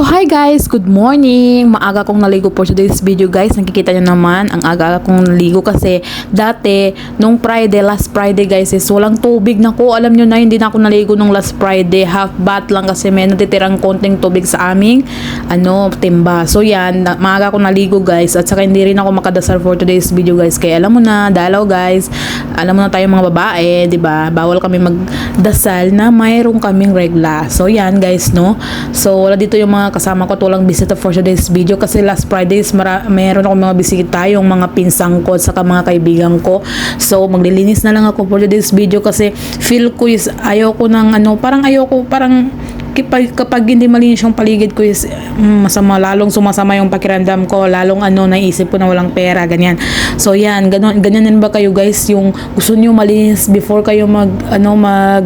So hi guys, good morning. Maaga kong naligo for today's video guys. Nakikita nyo naman, ang aga kong naligo kasi dati, nung Friday, last Friday guys, is walang tubig na ko. Alam nyo na, hindi na ako naligo nung last Friday. Half bath lang kasi may natitirang konting tubig sa aming ano, timba. So yan, maaga kong naligo guys. At saka hindi rin ako makadasal for today's video guys. Kaya alam mo na, dalaw guys. Alam mo na tayo mga babae, di ba? Bawal kami magdasal na mayroon kaming regla. So yan guys, no? So wala dito yung mga kasama ko tulang bisita for today's video kasi last Fridays mara- mayroon ako mga bisita yung mga pinsang ko at saka mga kaibigan ko. So maglilinis na lang ako for today's video kasi feel ko is ayoko ng ano, parang ayoko parang kapag, kapag hindi malinis yung paligid ko is mm, masama lalong sumasama yung pakiramdam ko lalong ano naisip ko na walang pera ganyan so yan ganun, ganyan din ba kayo guys yung gusto niyo malinis before kayo mag ano mag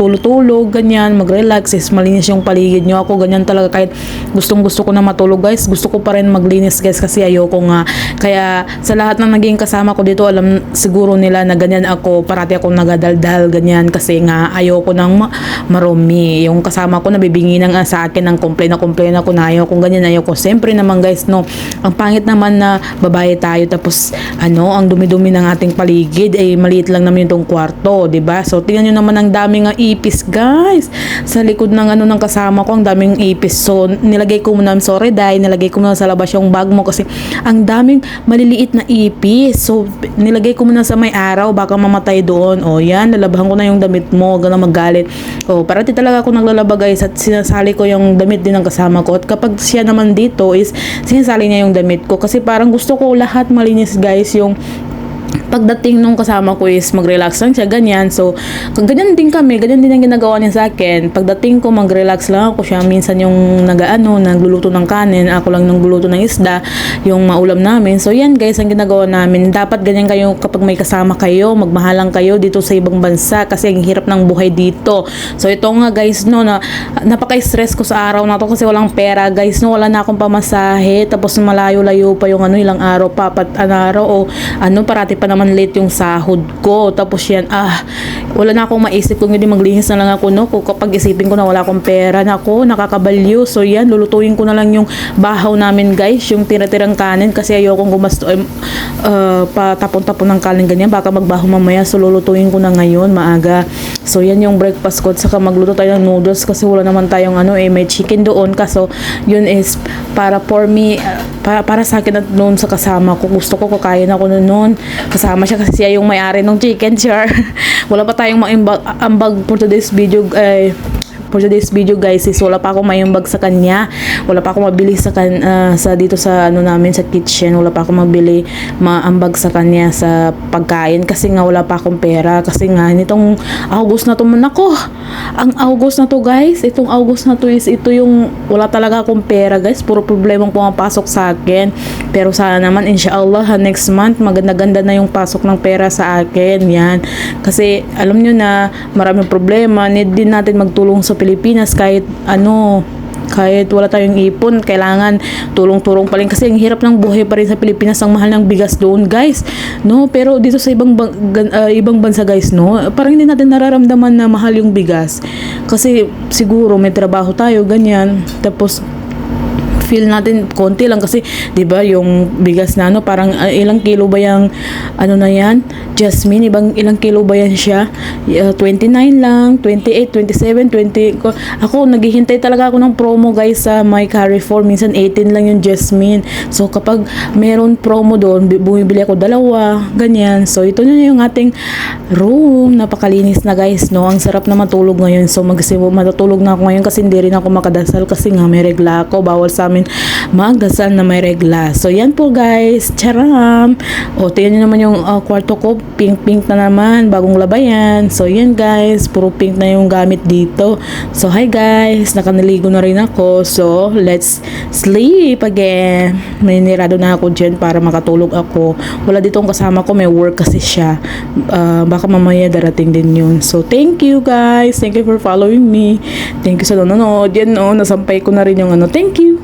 tulog-tulog, ganyan, mag-relax, is malinis yung paligid nyo. Ako, ganyan talaga, kahit gustong gusto ko na matulog, guys, gusto ko pa rin maglinis, guys, kasi ayoko nga. Kaya, sa lahat ng naging kasama ko dito, alam siguro nila na ganyan ako, parati akong nagadaldal, ganyan, kasi nga, ayoko nang ma- marumi. Yung kasama ko, nabibingi nang sa akin ng complain na complain ako na ayoko, ganyan, ayoko. Siyempre naman, guys, no, ang pangit naman na babae tayo, tapos, ano, ang dumi-dumi ng ating paligid, eh, maliit lang naman yung kwarto, 'di ba So, tingnan nyo naman ang daming nga ipis, guys. Sa likod ng ano ng kasama ko, ang daming ipis. So, nilagay ko muna, I'm sorry, dahil nilagay ko muna sa labas yung bag mo kasi ang daming maliliit na ipis. So, nilagay ko muna sa may araw, baka mamatay doon. O, yan, lalabahan ko na yung damit mo, na magalit. O, parati talaga ako naglalaba, guys, at sinasali ko yung damit din ng kasama ko. At kapag siya naman dito is, sinasali niya yung damit ko. Kasi parang gusto ko lahat malinis, guys, yung pagdating nung kasama ko is mag-relax lang siya, ganyan. So, ganyan din kami, ganyan din ang ginagawa niya sa akin. Pagdating ko, mag-relax lang ako siya. Minsan yung nag-ano, nagluluto ng kanin, ako lang nagluluto ng isda, yung maulam namin. So, yan guys, ang ginagawa namin. Dapat ganyan kayo kapag may kasama kayo, magmahalang kayo dito sa ibang bansa kasi ang hirap ng buhay dito. So, ito nga guys, no, na, napaka-stress ko sa araw na to kasi walang pera, guys, no, wala na akong pamasahe, tapos malayo-layo pa yung ano, ilang araw pa, pat, ano, araw, o ano, parati pa naman late yung sahod ko. Tapos yan, ah, wala na akong maisip kung hindi maglinis na lang ako, no? Kung kapag isipin ko na wala akong pera na ako, nakakabalyo. So yan, lulutuin ko na lang yung bahaw namin, guys, yung tira-tirang kanin kasi ayokong gumasto, um, uh, patapon-tapon ng kanin ganyan. Baka magbaho mamaya, so lulutuin ko na ngayon, maaga. So yan yung breakfast ko. Saka magluto tayo ng noodles kasi wala naman tayong ano, eh, may chicken doon. Kaso yun is para for me, uh, para, para sa akin at noon sa kasama ko. Gusto ko kakain ako noon. Kasama siya kasi siya yung may-ari ng chicken, sure. wala pa tayong maimbag ambag for today's video. Eh, for today's video guys is wala pa akong mayumbag sa kanya. Wala pa akong mabili sa kan ah, sa dito sa ano namin sa kitchen. Wala pa akong mabili maambag sa kanya sa pagkain kasi nga wala pa akong pera. Kasi nga nitong August na to man ako. Ang August na to guys itong August na to is ito yung wala talaga akong pera guys. Puro problema ang pumapasok sa akin pero sana naman inshallah ha, next month maganda-ganda na yung pasok ng pera sa akin yan kasi alam nyo na maraming problema need din natin magtulong sa Pilipinas kahit ano kahit wala tayong ipon, kailangan tulong-tulong pa rin kasi ang hirap ng buhay pa rin sa Pilipinas, ang mahal ng bigas doon, guys. No, pero dito sa ibang ah, ibang bansa, guys, no, parang hindi natin nararamdaman na mahal yung bigas. Kasi siguro may trabaho tayo, ganyan. Tapos feel natin konti lang kasi 'di ba yung bigas na ano parang ah, ilang kilo ba yung ano na yan Jasmine ibang ilang kilo ba yan siya? Yeah, 29 lang 28 27 20 ko- ako naghihintay talaga ako ng promo guys sa My Carrefour minsan 18 lang yung Jasmine. So kapag meron promo doon bi- bumibili ako dalawa ganyan. So ito na yung ating room. Napakalinis na guys no? Ang sarap na matulog ngayon. So magsibo matutulog na ako ngayon kasi hindi rin ako makadasal kasi nga may regla ako. Bawal sa amin magdasal na may regla. So yan po guys. Charam! O tingnan nyo naman yung uh, kwarto ko. Pink pink na naman. Bagong labayan. So yan guys. Puro pink na yung gamit dito. So hi guys. Nakanaligo na rin ako. So let's sleep again. May nirado na ako dyan para makatulog ako. Wala ditong kasama ko. May work kasi siya. Ah, baka mamaya darating din yun. So thank you guys. Thank you for following me. Thank you sa nanonood. Yan no nasampay ko na rin yung ano. Thank you